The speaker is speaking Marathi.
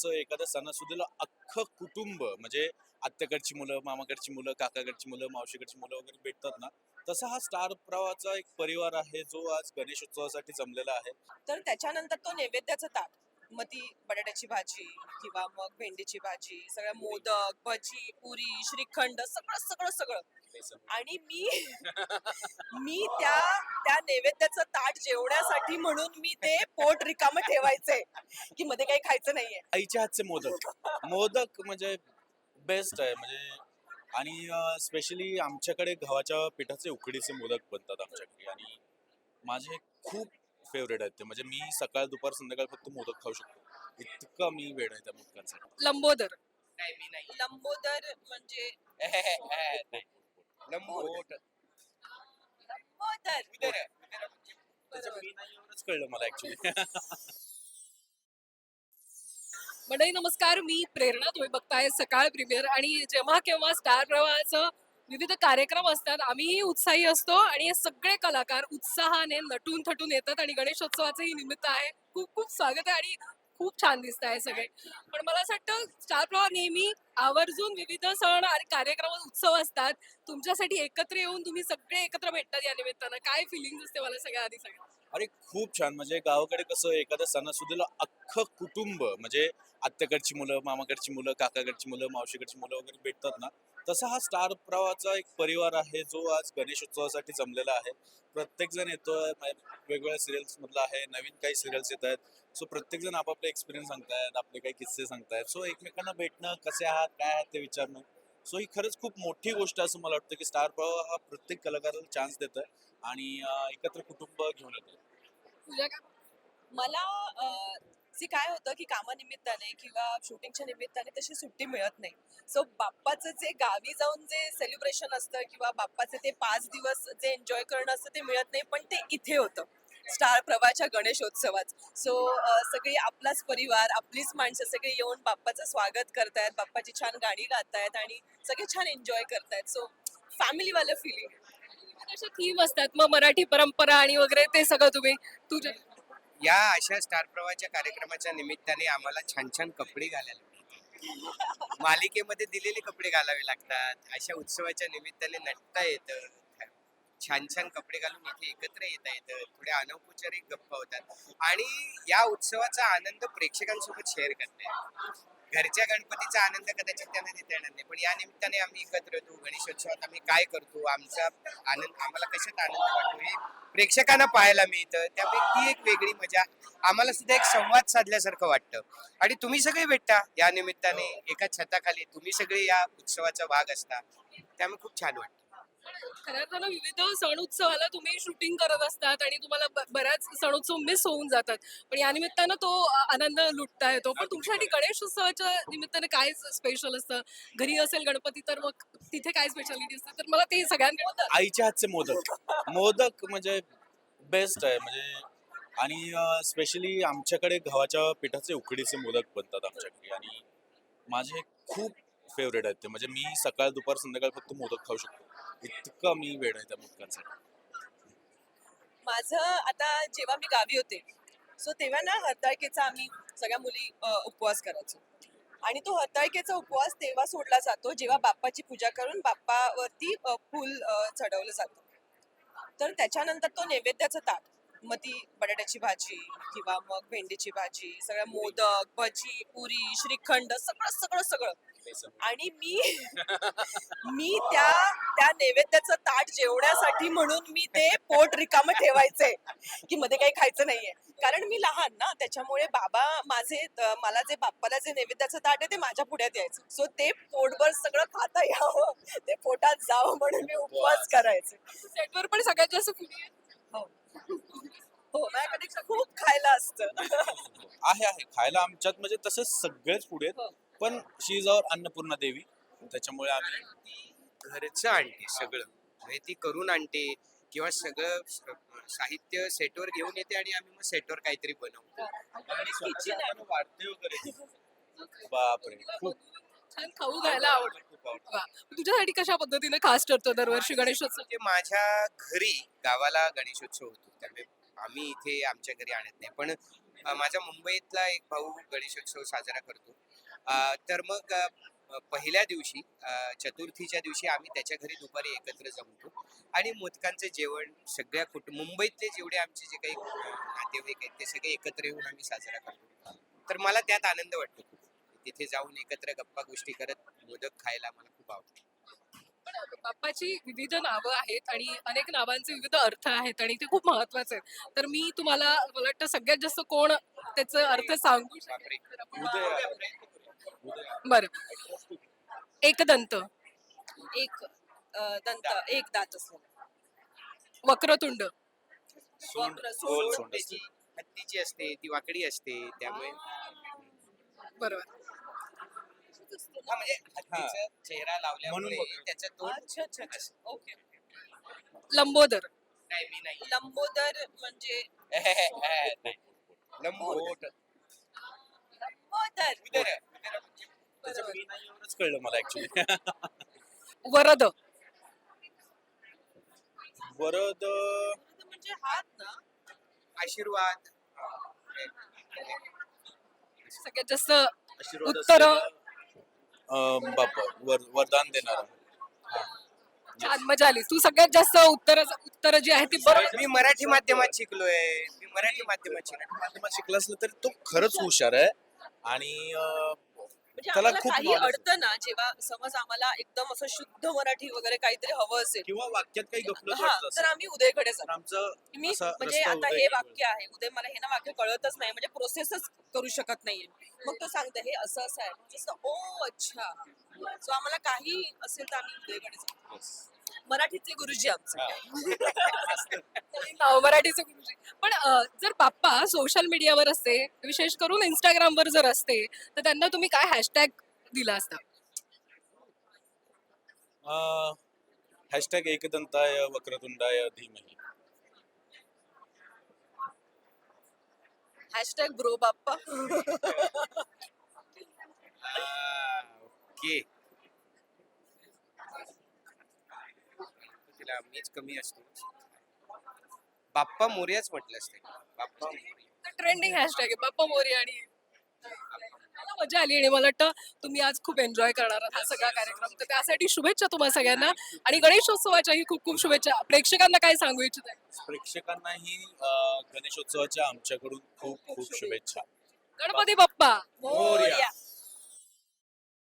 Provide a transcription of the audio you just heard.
कसं एखाद्या सणासुदीला अख्खं कुटुंब म्हणजे आत्याकडची मुलं मामाकडची मुलं काकाकडची मुलं मावशीकडची मुलं वगैरे भेटतात ना तसा हा स्टार प्रवाहाचा एक परिवार आहे जो आज गणेशोत्सवासाठी जमलेला आहे. तर त्याच्यानंतर तो नैवेद्याचं ताट मग ती बटाट्याची भाजी किंवा मग भेंडीची भाजी सगळ्या मोदक भजी पुरी श्रीखंड सगळं सगळं सगळं. आणि मी मी त्या त्या नैवेद्याचं ताट जेवण्यासाठी म्हणून मी ते पोट रिकामं ठेवायचंय की मध्ये काही खायचं नाहीये. आईच्या हातचे मोदक. मोदक म्हणजे बेस्ट आहे. म्हणजे आणि स्पेशली आमच्याकडे गव्हाच्या पिठाचे उकडीचे मोदक बनतात आमच्याकडे. आणि माझे खूप फेवरेट आहेत ते. म्हणजे मी सकाळ दुपार संध्याकाळ फक्त मोदक खाऊ शकतो. इतका मी वेळ आहे त्या मोदकांसाठी. लंबोदर. नाही मी नाही. लंबोदर म्हणजे उदर म्हणजे त्याचं मी नाही एवढंच कळलं मला ऍक्च्युली मंडळी नमस्कार. मी प्रेरणा तुम्ही बघताय सकाळ प्रीमियर. आणि जेव्हा केव्हा स्टार प्रवाहाचं विविध कार्यक्रम असतात आम्हीही उत्साही असतो आणि हे सगळे कलाकार उत्साहाने नटून थटून येतात आणि गणेशोत्सवाचंही निमित्त आहे. खूप खूप स्वागत आहे आणि खूप छान दिसत आहे सगळे. पण मला असं वाटतं स्टार प्रवाह नेहमी आवर्जून विविध सण आणि कार्यक्रम उत्सव असतात. तुमच्यासाठी एकत्र येऊन तुम्ही सगळे एकत्र भेटतात या निमित्तानं. काय फिलिंग असते मला सगळ्या आधी सगळ्या अरे खूप छान. म्हणजे गावाकडे कसं एखाद्या सणासुदीला अख्खं कुटुंब म्हणजे आत्याकडची मुलं मामाकडची मुलं काकाकडची मुलं मावशीकडची मुलं वगैरे भेटतात ना तसा हा स्टार प्रवाहाचा एक परिवार आहे जो आज गणेशोत्सवासाठी जमलेला आहे. प्रत्येक जण येतोय वेगवेगळ्या सिरियल्स मधला आहे नवीन काही सिरियल्स येत आहेत. सो प्रत्येक जण आपापले एक्सपिरियन्स सांगतायत आपले काही किस्से सांगतायत. सो एकमेकांना भेटणं कसे आहात काय आहात ते विचारणं. सो ही खरंच खूप मोठी गोष्ट असं मला वाटतं की स्टार प्रवाह हा प्रत्येक कलाकाराला चान्स देत आहे आणि एकत्र कुटुंब घेऊन येतो मला जे काय होतं की कामानिमित्ताने किंवा शूटिंगच्या निमित्ताने तशी सुट्टी मिळत नाही. सो बाप्पाचं जे गावी जाऊन जे सेलिब्रेशन असतं किंवा बाप्पाचे ते पाच दिवस जे एन्जॉय करणं असतं ते मिळत नाही पण ते इथे होतं. स्टार प्रवाच्या गणेशोत्सवात. सो सगळी आपलाच परिवार आपलीच माणसं सगळी येऊन बाप्पाचं स्वागत करतायत बाप्पाची छान गाणी गातायत आणि सगळे छान एन्जॉय करतायत. सो फॅमिलीवालं फिलिंग अशा थीम असतात. मग मराठी परंपरा आणि वगैरे ते सगळं तुम्ही तुझ्या या अशा स्टार प्रवाहाच्या कार्यक्रमाच्या निमित्ताने आम्हाला छान छान कपडे घालायला मिळतात. मालिकेमध्ये दिलेले कपडे घालावे लागतात. अशा उत्सवाच्या निमित्ताने नटता येतं. छान छान कपडे घालून इथे एकत्र येता येतं. थोड्या अनौपचारिक गप्पा होतात. आणि या उत्सवाचा आनंद प्रेक्षकांसोबत शेअर करता येतो. घरच्या गणपतीचा आनंद कदाचित त्यांना देता येणार नाही. पण या निमित्ताने आम्ही एकत्र येतो गणेशोत्सवात आम्ही काय करतो आमचा आनंद आम्हाला कशात आनंद वाटतो हे प्रेक्षकांना पाहायला मिळतं. त्यामुळे ती एक वेगळी मजा. आम्हाला सुद्धा एक संवाद साधल्यासारखं वाटतं. आणि तुम्ही सगळे भेटता या निमित्ताने एका छताखाली. तुम्ही सगळे या उत्सवाचा भाग असता. त्यामुळे खूप छान वाटतं. खऱ्या अर्थानं विविध सण उत्सवाला तुम्ही शूटिंग करत असतात आणि तुम्हाला ब- बऱ्याच सण उत्सव मिस होऊन जातात. पण या निमित्तानं तो अ, आनंद लुटता येतो. पण तुमच्यासाठी गणेश उत्सवाच्या निमित्ताने काय स्पेशल असतं? घरी असेल गणपती तर मग तिथे काय स्पेशालिटी असते? तर मला ते सगळ्यांकडे आईच्या हातचे मोदक. मोदक म्हणजे बेस्ट आहे. म्हणजे आणि स्पेशली आमच्याकडे गव्हाच्या पिठाचे उकडीचे मोदक बनतात आमच्याकडे. आणि माझे खूप फेवरेट आहेत ते. म्हणजे मी सकाळ दुपार संध्याकाळ फक्त मोदक खाऊ शकतो. इतकं मी वेळ आहे त्या मोदकांसाठी माझं आता जेव्हा मी गावी होते सो तेव्हा ना हरताळकेचा आम्ही सगळ्या मुली अ, उपवास करायचो. आणि तो हरताळकेचा उपवास तेव्हा सोडला जातो जेव्हा बाप्पाची पूजा करून बाप्पावरती अ, फूल अ, चढवलं जातं. तर त्याच्यानंतर तो नैवेद्याचं ताट मग ती बटाट्याची भाजी किंवा मग भेंडीची भाजी सगळ्या मोदक भजी पुरी श्रीखंड सगळं सगळं सगळं. आणि मी मी त्या त्या नैवेद्याचं ताट जेवण्यासाठी म्हणून मी ते पोट रिकामं ठेवायचंय की मध्ये काही खायचं nahiye कारण मी लहान ना त्याच्यामुळे बाबा माझे मला जे बाप्पाला जे नैवेद्याचं ताट आहे ते माझ्या पुढ्यात यायचं. सो ते पोटभर सगळं खाता यावं ते पोटात जावं म्हणून मी उपवास करायचे. सेटवर पण सगळ्यात जास्त हो. हो माझ्याकडे खूप खायला असतं. आहे आहे. खायला आमच्यात म्हणजे तसे सगळेच पुढे. पण शी इज आवर अन्नपूर्णा देवी. त्याच्यामुळे आम्ही घरचं आणते सगळं. म्हणजे ती करून आणते किंवा सगळं साहित्य सेटवर घेऊन येते आणि आम्ही मग सेटवर काहीतरी बनवतो. आणि वाढते वगैरे. बापरे. खूप छान खाऊ आवडतं. वा. तुझ्यासाठी कशा पद्धतीने खास ठरतो दरवर्षी गणेशोत्सव? म्हणजे माझ्या घरी गावाला गणेशोत्सव होतो. त्यामुळे आम्ही इथे आमच्या घरी आणत नाही. पण अ, माझा मुंबईतला एक भाऊ गणेशोत्सव साजरा करतो. तर मग पहिल्या दिवशी चतुर्थीच्या दिवशी आम्ही त्याच्या घरी दुपारी एकत्र जमतो आणि मोदकांचं जेवण सगळ्या कुटुंब मुंबईतले जेवढे आमचे जे काही नातेवाईक आहेत ते सगळे एकत्र येऊन आम्ही साजरा करतो. तर मला त्यात आनंद वाटतो. तिथे जाऊन एकत्र गप्पा गोष्टी करत मोदक खायला मला खूप आवडतं. बाप्पाची विविध नावं आहेत आणि अनेक नावांचे विविध अर्थ आहेत आणि ते खूप महत्त्वाचे आहेत. तर मी तुम्हाला मला वाटतं सगळ्यात जास्त कोण त्याचे अर्थ सांगू बापरे. बरं. एकदंत एक अ, दंत. एक दात असलेला वक्रतुंड. सोंड वक्र, गोल सोंड. सोंड असते. त्याची हत्तीची असते ती वाकडी असते त्यामुळे बरोबर. हा म्हणजे हत्तीचा चेहरा लावल्यामुळे म्हणून बघ. त्याचा तोंड अच्छा अच्छा अच्छा. ओके. लंबोदर. नाही मी नाही. लंबोदर म्हणजे नाही. लंबोट लंबोदर. उदर उदर. त्याचं मी नाही एवढंच कळलं मला ऍक्च्युली वरद. वरद म्हणजे हात ना? आशीर्वाद. सगळ्यात जास्त आशीर्वाद उत्तर. अं, बाप्पा वर वरदान देणार. छान मजा आली. तू सगळ्यात जास्त उत्तर उत्तर जी आहे ती बरोबर. मी मराठी माध्यमात शिकलोय. मी मराठी माध्यमात शिकलो माध्यमात शिकला असलं तरी तो खरंच हुशार आहे. आणि अं, म्हणजे त्याला आम्हाला खूप काही knowledge अडतं ना जेव्हा समज आम्हाला एकदम असं शुद्ध मराठी वगैरे काहीतरी हवं असेल. किंवा वाक्यात काही गफलत हा वाटत तर असेल. आम्ही उदयकडे तर जातो आमचं मी असा म्हणजे रस्ता आता हे वाक्य आहे उदय मला हे ना वाक्य कळतच नाही म्हणजे प्रोसेसच करू शकत नाहीये. मग तो सांगते हे असं असं आहे. म्हणजे असं, ओ अच्छा. सो आम्हाला काही असेल तर आम्ही उदयकडे जातो मराठीचे गुरुजी आमचे. नाव मराठीचे गुरुजी. पण अं, जर बाप्पा सोशल मीडियावर असते विशेष करून इंस्टाग्रामवर जर असते तर त्यांना तुम्ही काय हॅशटॅग दिला असता? हॅशटॅग एकदंताय वक्रतुंडाय धीमही. Hashtag bro Bappa. ओके. तिला मीच कमी असतो. बाप्पा मोर्याच म्हटलं असते. बाप्पा मोरया. ट्रेंडिंग हॅशटॅग आहे. बाप्पा मोरी आणि मला मजा आली आणि मला वाटतं तुम्ही आज खूप एन्जॉय करणार आहात हा सगळा कार्यक्रम. तर त्यासाठी शुभेच्छा तुम्हाला सगळ्यांना. आणि गणेशोत्सवाच्याही खूप खूप शुभेच्छा. प्रेक्षकांना काय सांगू इच्छित आहे? प्रेक्षकांनाही अं, गणेशोत्सवाच्या आमच्याकडून खूप खूप शुभेच्छा. गणपती बाप्पा. मोरया.